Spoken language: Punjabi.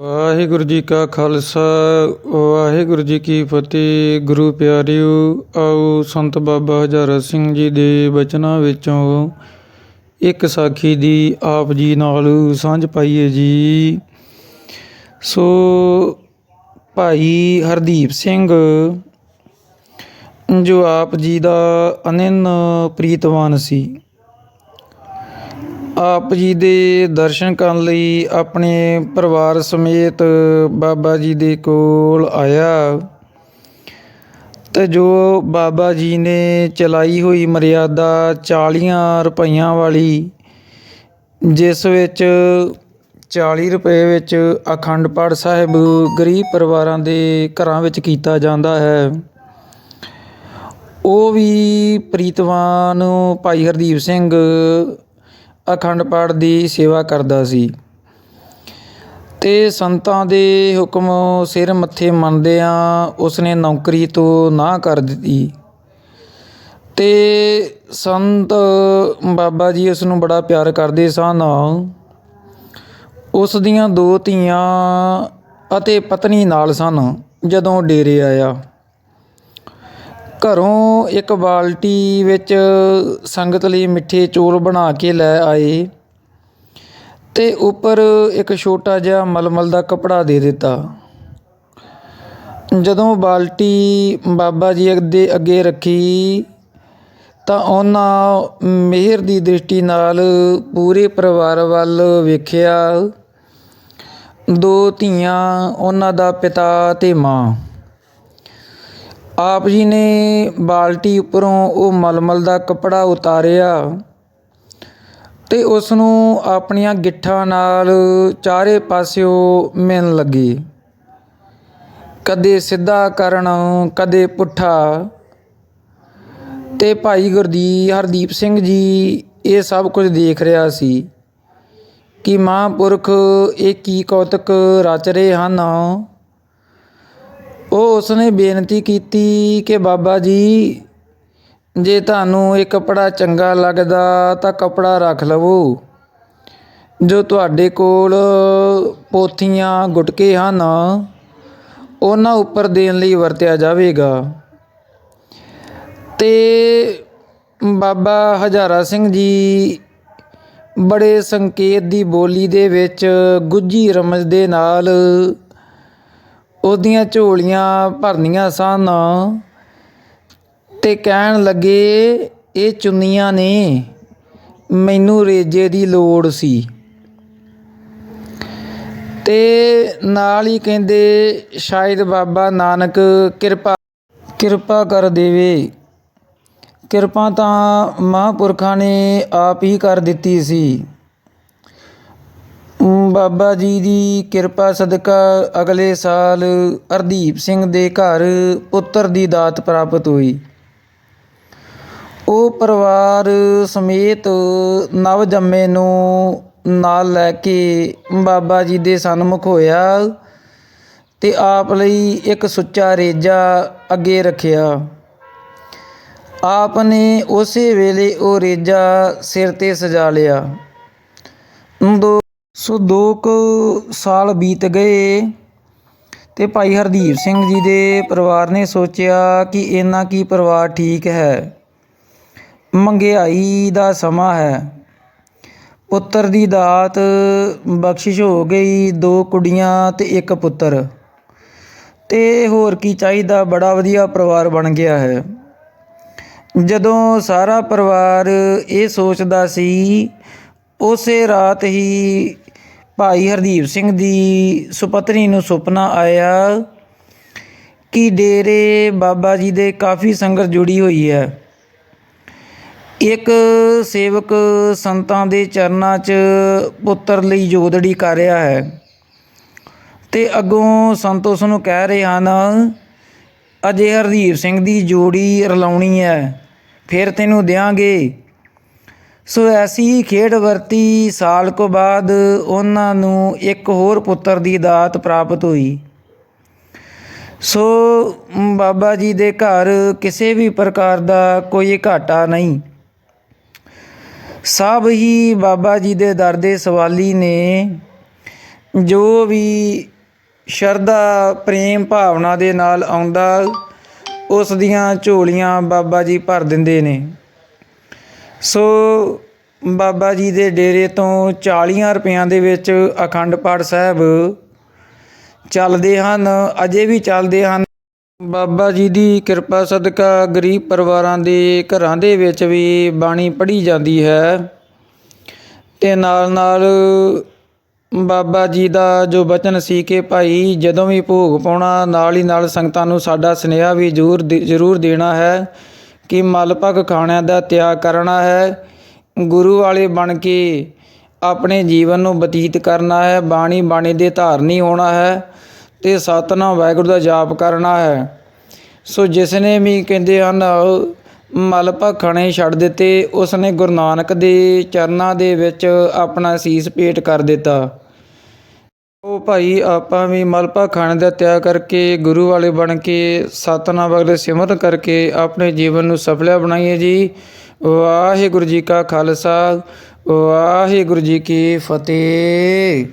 ਵਾਹਿਗੁਰੂ ਜੀ ਕਾ ਖਾਲਸਾ, ਵਾਹਿਗੁਰੂ ਜੀ ਕੀ ਫਤਿਹ। ਗੁਰੂ ਪਿਆਰਿਓ, ਆਓ ਸੰਤ ਬਾਬਾ ਹਜ਼ਾਰਾ ਸਿੰਘ ਜੀ ਦੇ ਬਚਨਾਂ ਵਿੱਚੋਂ ਇੱਕ ਸਾਖੀ ਦੀ ਆਪ ਜੀ ਨਾਲ ਸਾਂਝ ਪਾਈਏ ਜੀ। ਸੋ ਭਾਈ ਹਰਦੀਪ ਸਿੰਘ, ਜੋ ਆਪ ਜੀ ਦਾ ਅਨੰਨ ਪ੍ਰੀਤਵਾਨ ਸੀ ਆਪ ਜੀ ਦੇ ਦਰਸ਼ਨ ਕਰਨ ਲਈ ਆਪਣੇ ਪਰਿਵਾਰ ਸਮੇਤ ਬਾਬਾ ਜੀ ਦੇ ਕੋਲ ਆਇਆ। ਤੇ ਜੋ ਬਾਬਾ ਜੀ ਨੇ ਚਲਾਈ ਹੋਈ ਮਰਿਆਦਾ 40 ਰੁਪਈਆਂ ਵਾਲੀ, ਜਿਸ ਵਿੱਚ 40 ਰੁਪਏ ਵਿੱਚ ਅਖੰਡ ਪਾਠ ਸਾਹਿਬ ਗਰੀਬ ਪਰਿਵਾਰਾਂ ਦੇ ਘਰਾਂ ਵਿੱਚ ਕੀਤਾ ਜਾਂਦਾ ਹੈ। ਉਹ ਵੀ ਪ੍ਰੀਤਵਾਨ ਭਾਈ ਹਰਦੀਪ ਸਿੰਘ ਅਖੰਡ ਪਾਠ ਦੀ ਸੇਵਾ ਕਰਦਾ ਸੀ। ਤੇ ਸੰਤਾਂ ਦੇ ਹੁਕਮ ਸਿਰ ਮੱਥੇ ਮੰਨਦਿਆਂ ਉਸਨੇ ਨੌਕਰੀ ਤੋਂ ਨਾ ਕਰ ਦਿੱਤੀ। ਤੇ ਸੰਤ ਬਾਬਾ ਜੀ ਉਸ ਨੂੰ ਬੜਾ ਪਿਆਰ ਕਰਦੇ ਸਨ। ਉਸ ਦੀਆਂ ਦੋ ਧੀਆਂ ਅਤੇ ਪਤਨੀ ਨਾਲ ਸਨ ਜਦੋਂ ਡੇਰੇ ਆਇਆ। ਘਰੋਂ ਇੱਕ ਬਾਲਟੀ ਵਿੱਚ ਸੰਗਤ ਲਈ ਮਿੱਠੇ ਚੌਲ ਬਣਾ ਕੇ ਲੈ ਆਏ ਅਤੇ ਉੱਪਰ ਇੱਕ ਛੋਟਾ ਜਿਹਾ ਮਲਮਲ ਦਾ ਕੱਪੜਾ ਦੇ ਦਿੱਤਾ। ਜਦੋਂ ਬਾਲਟੀ ਬਾਬਾ ਜੀ ਦੇ ਅੱਗੇ ਰੱਖੀ, ਤਾਂ ਉਹਨਾਂ ਮਿਹਰ ਦੀ ਦ੍ਰਿਸ਼ਟੀ ਨਾਲ ਪੂਰੇ ਪਰਿਵਾਰ ਵੱਲ ਵੇਖਿਆ। ਦੋ ਧੀਆਂ, ਉਹਨਾਂ ਦਾ ਪਿਤਾ ਅਤੇ ਮਾਂ। ਆਪ ਜੀ ਨੇ ਬਾਲਟੀ ਉੱਪਰੋਂ ਉਹ ਮਲਮਲ ਦਾ ਕੱਪੜਾ ਉਤਾਰਿਆ ਤੇ ਉਸ ਨੂੰ ਆਪਣੀਆਂ ਗਿੱਠਾਂ ਨਾਲ ਚਾਰੇ ਪਾਸਿਓ ਮਿਲਣ ਲੱਗੇ। ਕਦੇ ਸਿੱਧਾ ਕਰਨ, ਕਦੇ ਪੁੱਠਾ। ਤੇ ਭਾਈ ਗੁਰਦੀ ਹਰਦੀਪ ਸਿੰਘ ਜੀ ਇਹ ਸਭ ਕੁਝ ਦੇਖ ਰਿਹਾ ਸੀ ਕਿ ਮਹਾਂਪੁਰਖ ਇਹ ਕੀ ਕੌਤਕ ਰਚ ਰਹੇ ਹਨ। ਉਹ ਉਸਨੇ ਬੇਨਤੀ ਕੀਤੀ ਕਿ ਬਾਬਾ ਜੀ, ਜੇ ਤੁਹਾਨੂੰ ਇਹ ਕੱਪੜਾ ਚੰਗਾ ਲੱਗਦਾ ਤਾਂ ਕੱਪੜਾ ਰੱਖ ਲਵੋ। ਜੋ ਤੁਹਾਡੇ ਕੋਲ ਪੋਥੀਆਂ, ਗੁਟਕੇ ਹਨ, ਉਹਨਾਂ ਉੱਪਰ ਦੇਣ ਲਈ ਵਰਤਿਆ ਜਾਵੇਗਾ। ਤੇ ਬਾਬਾ ਹਜ਼ਾਰਾ ਸਿੰਘ ਜੀ ਬੜੇ ਸੰਕੇਤ ਦੀ ਬੋਲੀ ਦੇ ਵਿੱਚ ਗੁੱਜੀ ਰਮਜ ਦੇ ਨਾਲ ਉਹਦੀਆਂ ਝੋਲੀਆਂ ਭਰਨੀਆਂ ਸਨ ਤੇ ਕਹਿਣ ਲੱਗੇ, ਇਹ ਚੁੰਨੀਆਂ ਨੇ। ਮੈਨੂੰ ਰੇਜੇ ਦੀ ਲੋੜ ਸੀ। ਤੇ ਨਾਲ ਹੀ ਕਹਿੰਦੇ, ਸ਼ਾਇਦ ਬਾਬਾ ਨਾਨਕ ਕਿਰਪਾ ਕਿਰਪਾ ਕਰ ਦੇਵੇ। ਕਿਰਪਾ ਤਾਂ ਮਹਾਂਪੁਰਖਾਂ ਨੇ ਆਪ ਹੀ ਕਰ ਦਿੱਤੀ ਸੀ। ਬਾਬਾ ਜੀ ਦੀ ਕਿਰਪਾ ਸਦਕਾ ਅਗਲੇ ਸਾਲ ਹਰਦੀਪ ਸਿੰਘ ਦੇ ਘਰ ਪੁੱਤਰ ਦੀ ਦਾਤ ਪ੍ਰਾਪਤ ਹੋਈ। ਉਹ ਪਰਿਵਾਰ ਸਮੇਤ ਨਵ ਜੰਮੇ ਨੂੰ ਨਾਲ ਲੈ ਕੇ ਬਾਬਾ ਜੀ ਦੇ ਸਨਮੁਖ ਹੋਇਆ ਤੇ ਆਪ ਲਈ ਇੱਕ ਸੁੱਚਾ ਰੇਜਾ ਅੱਗੇ ਰੱਖਿਆ। ਆਪ ਨੇ ਉਸੇ ਵੇਲੇ ਉਹ ਰੇਜਾ ਸਿਰ ਤੇ ਸਜਾ ਲਿਆ। ਦੋ ਸੋ ਦੋ ਕੁ ਸਾਲ ਬੀਤ ਗਏ ਤੇ ਭਾਈ ਹਰਦੀਪ ਸਿੰਘ ਜੀ ਦੇ ਪਰਿਵਾਰ ਨੇ ਸੋਚਿਆ ਕਿ ਇਹਨਾਂ ਕੀ ਪਰਿਵਾਰ ਠੀਕ ਹੈ। ਮੰਗਿਆਈ ਦਾ ਸਮਾਂ ਹੈ। ਪੁੱਤਰ ਦੀ ਦਾਤ ਬਖਸ਼ਿਸ਼ ਹੋ ਗਈ, ਦੋ ਕੁੜੀਆਂ ਤੇ ਇੱਕ ਪੁੱਤਰ। ਤੇ ਹੋਰ ਕੀ ਚਾਹੀਦਾ, ਬੜਾ ਵਧੀਆ ਪਰਿਵਾਰ ਬਣ ਗਿਆ ਹੈ। ਜਦੋਂ ਸਾਰਾ ਪਰਿਵਾਰ ਇਹ ਸੋਚਦਾ ਸੀ, ਉਸੇ ਰਾਤ ਹੀ ਭਾਈ ਹਰਦੀਪ ਸਿੰਘ ਦੀ ਸੁਪਤਨੀ ਨੂੰ ਸੁਪਨਾ ਆਇਆ ਕਿ ਡੇਰੇ ਬਾਬਾ ਜੀ ਦੇ ਕਾਫੀ ਸੰਗਤ ਜੁੜੀ ਹੋਈ ਹੈ। ਇੱਕ ਸੇਵਕ ਸੰਤਾਂ ਦੇ ਚਰਨਾਂ 'ਚ ਪੁੱਤਰ ਲਈ ਜੋਦੜੀ ਕਰ ਰਿਹਾ ਹੈ ਤੇ ਅੱਗੋਂ ਸੰਤ ਉਸ ਨੂੰ ਕਹਿ ਰਹੇ ਹਨ ਅਜੇ ਹਰਦੀਪ ਸਿੰਘ ਦੀ ਜੋੜੀ ਰਲਾਉਣੀ ਹੈ, ਫਿਰ ਤੈਨੂੰ ਦਿਆਂਗੇ। ਸੋ ਐਸੀ ਖੇਡ ਵਰਤੀ ਸਾਲ ਕੋ ਬਾਅਦ ਉਹਨਾਂ ਨੂੰ ਇੱਕ ਹੋਰ ਪੁੱਤਰ ਦੀ ਦਾਤ ਪ੍ਰਾਪਤ ਹੋਈ। ਸੋ ਬਾਬਾ ਜੀ ਦੇ ਘਰ ਕਿਸੇ ਵੀ ਪ੍ਰਕਾਰ ਦਾ ਕੋਈ ਘਾਟਾ ਨਹੀਂ। ਸਭ ਹੀ ਬਾਬਾ ਜੀ ਦੇ ਦਰ ਦੇ ਸਵਾਲੀ ਨੇ ਜੋ ਵੀ ਸ਼ਰਧਾ, ਪ੍ਰੇਮ ਭਾਵਨਾ ਦੇ ਨਾਲ ਆਉਂਦਾ, ਉਸ ਦੀਆਂ ਝੋਲੀਆਂ ਬਾਬਾ ਜੀ ਭਰ ਦਿੰਦੇ ਨੇ। ਸੋ ਬਾਬਾ ਜੀ ਦੇ ਡੇਰੇ ਤੋਂ 40 ਰੁਪਈਆਂ ਦੇ ਵਿੱਚ ਅਖੰਡ ਪਾਠ ਸਾਹਿਬ ਚੱਲਦੇ ਹਨ, ਅਜੇ ਵੀ ਚੱਲਦੇ ਹਨ। ਬਾਬਾ ਜੀ ਦੀ ਕਿਰਪਾ ਸਦਕਾ ਗਰੀਬ ਪਰਿਵਾਰਾਂ ਦੇ ਘਰਾਂ ਦੇ ਵਿੱਚ ਵੀ ਬਾਣੀ ਪੜ੍ਹੀ ਜਾਂਦੀ ਹੈ। ਤੇ ਨਾਲ ਨਾਲ ਬਾਬਾ ਜੀ ਦਾ ਜੋ ਬਚਨ ਸੀ ਕਿ ਭਾਈ ਜਦੋਂ ਵੀ ਭੋਗ ਪਾਉਣਾ, ਨਾਲ ਹੀ ਨਾਲ ਸੰਗਤਾਂ ਨੂੰ ਸਾਡਾ ਸੁਨੇਹਾ ਵੀ ਜ਼ਰੂਰ ਦੇ- ਜ਼ਰੂਰ ਦੇਣਾ ਹੈ। ਕਿ ਮਲ ਖਾਣਿਆਂ ਦਾ ਤਿਆਗ ਕਰਨਾ ਹੈ। ਗੁਰੂ ਵਾਲੇ ਬਣ ਕੇ ਆਪਣੇ ਜੀਵਨ ਨੂੰ ਬਤੀਤ ਕਰਨਾ ਹੈ। ਬਾਣੀ ਬਾਣੀ ਦੇ ਧਾਰਨੀ ਹੋਣਾ ਹੈ ਤੇ ਸਤਨਾਮ ਵਾਹਿਗੁਰੂ ਦਾ ਜਾਪ ਕਰਨਾ ਹੈ। ਸੋ ਜਿਸ ਨੇ ਵੀ ਕਹਿੰਦੇ ਹਨ ਮਲ ਭਖਣੇ ਛੱਡ ਦਿੱਤੇ, ਉਸ ਨੇ ਗੁਰੂ ਨਾਨਕ ਦੇ ਚਰਨਾਂ ਦੇ ਵਿੱਚ ਆਪਣਾ ਸੀਸ ਭੇਟ ਕਰ ਦਿੱਤਾ। ਉਹ ਭਾਈ, ਆਪਾਂ ਵੀ ਮਲਪਾ ਭਖਣ ਦਾ ਤਿਆਗ ਕਰਕੇ ਗੁਰੂ ਵਾਲੇ ਬਣ ਕੇ ਸਤਨਾਮ ਵਾਹਿਗੁਰੂ ਸਿਮਰਨ ਕਰਕੇ ਆਪਣੇ ਜੀਵਨ ਨੂੰ ਸਫਲਿਆ ਬਣਾਈਏ ਜੀ। ਵਾਹਿਗੁਰੂ ਜੀ ਕਾ ਖਾਲਸਾ, ਵਾਹਿਗੁਰੂ ਜੀ ਕੀ ਫਤਿਹ।